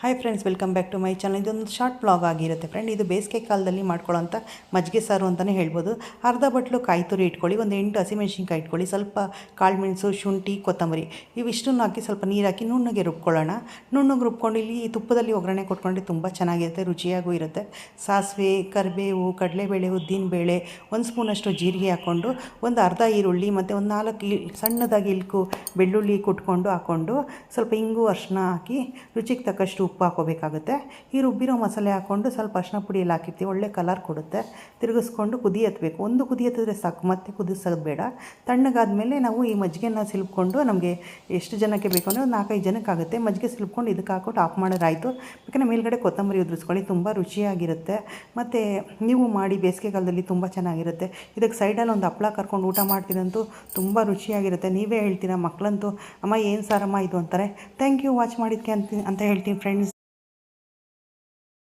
Hi friends welcome back to my channel ಇದೊಂದು short blog ಆಗಿರುತ್ತೆ friend ಇದು ಬೇಸಿಗೆ ಕಾಲದಲ್ಲಿ ಮಾಡ್ಕೊಳ್ಳೋಂಥ ಮಜ್ಜಿಗೆ ಸಾರು ಅಂತಲೇ ಹೇಳ್ಬೋದು. ಅರ್ಧ ಬಟ್ಲು ಕಾಯಿ ತುರಿ ಇಟ್ಕೊಳ್ಳಿ, ಒಂದು ಎಂಟು ಹಸಿಮೆಣ್ಸಿನ್ಕಾಯಿ ಇಟ್ಕೊಳ್ಳಿ, ಸ್ವಲ್ಪ ಕಾಳುಮೆಣಸು ಶುಂಠಿ, ಕೊತ್ತಂಬರಿ. ಇವಿಷ್ಟನ್ನು ಹಾಕಿ ಸ್ವಲ್ಪ ನೀರು ಹಾಕಿ ನುಣ್ಣಗೆ ರುಬ್ಕೊಳ್ಳೋಣ. ನುಣ್ಣಗೆ ರುಬ್ಕೊಂಡು ಇಲ್ಲಿ ತುಪ್ಪದಲ್ಲಿ ಒಗ್ಗರಣೆ ಕೊಟ್ಕೊಂಡ್ರೆ ತುಂಬ ಚೆನ್ನಾಗಿರುತ್ತೆ, ರುಚಿಯಾಗೂ ಇರುತ್ತೆ. ಸಾಸಿವೆ, ಕರಿಬೇವು, ಕಡಲೆಬೇಳೆ, ಉದ್ದಿನಬೇಳೆ, ಒಂದು ಸ್ಪೂನಷ್ಟು ಜೀರಿಗೆ ಹಾಕ್ಕೊಂಡು, ಒಂದು ಅರ್ಧ ಈರುಳ್ಳಿ ಮತ್ತು ಒಂದು ನಾಲ್ಕು ಸಣ್ಣದಾಗಿ ಇಲ್ಕು ಬೆಳ್ಳುಳ್ಳಿ ಕುಟ್ಕೊಂಡು ಹಾಕ್ಕೊಂಡು ಸ್ವಲ್ಪ ಇಂಗು ಅರ್ಶನ ಹಾಕಿ ರುಚಿಗೆ ತಕ್ಕಷ್ಟು ಉಪ್ಪು ಹಾಕೋಬೇಕಾಗುತ್ತೆ ಈ ರುಬ್ಬಿರೋ ಮಸಾಲೆ ಹಾಕ್ಕೊಂಡು ಸ್ವಲ್ಪ ಅರ್ಶಿನ ಪುಡಿಯಲ್ಲಿ ಹಾಕಿರ್ತೀವಿ. ಒಳ್ಳೆ ಕಲರ್ ಕೊಡುತ್ತೆ. ತಿರುಗಿಸ್ಕೊಂಡು ಕುದಿ ಎತ್ತಬೇಕು ಒಂದು ಕುದಿ ಎತ್ತಿದ್ರೆ ಸಾಕು. ಮತ್ತೆ ಕುದಿಸೋದು ಬೇಡ. ತಣ್ಣಗಾದ್ಮೇಲೆ ನಾವು ಈ ಮಜ್ಜಿಗೆನ ಸಿಲ್ಕೊಂಡು ನಮಗೆ ಎಷ್ಟು ಜನಕ್ಕೆ ಬೇಕು ಅಂದರೆ ಒಂದು ನಾಲ್ಕೈದು ಜನಕ್ಕೆ ಆಗುತ್ತೆ. ಮಜ್ಜಿಗೆ ಸಿಲ್ಕೊಂಡು ಇದಕ್ಕೆ ಹಾಕ್ಬಿಟ್ಟು ಆಫ್ ಮಾಡೋದಾಯಿತು ಯಾಕೆಂದರೆ ಮೇಲ್ಗಡೆ ಕೊತ್ತಂಬರಿ ಉದುರಿಸ್ಕೊಳ್ಳಿ. ತುಂಬ ರುಚಿಯಾಗಿರುತ್ತೆ. ಮತ್ತು ನೀವು ಮಾಡಿ ಬೇಸಿಗೆಗಾಲದಲ್ಲಿ ತುಂಬ ಚೆನ್ನಾಗಿರುತ್ತೆ. ಇದಕ್ಕೆ ಸೈಡಲ್ಲಿ ಒಂದು ಹಪ್ಪಳ ಕರ್ಕೊಂಡು ಊಟ ಮಾಡ್ತೀರಂತೂ ತುಂಬ ರುಚಿಯಾಗಿರುತ್ತೆ. ನೀವೇ ಹೇಳ್ತೀರಾ ಮಕ್ಕಳಂತೂ ಅಮ್ಮ, ಏನು ಸಾರಮ್ಮ ಇದು? ಅಂತಾರೆ. ಥ್ಯಾಂಕ್ ಯು ವಾಚ್ ಮಾಡಿದ್ಕೆ ಅಂತ ಅಂತ ಹೇಳ್ತೀನಿ ಫ್ರೆಂಡ್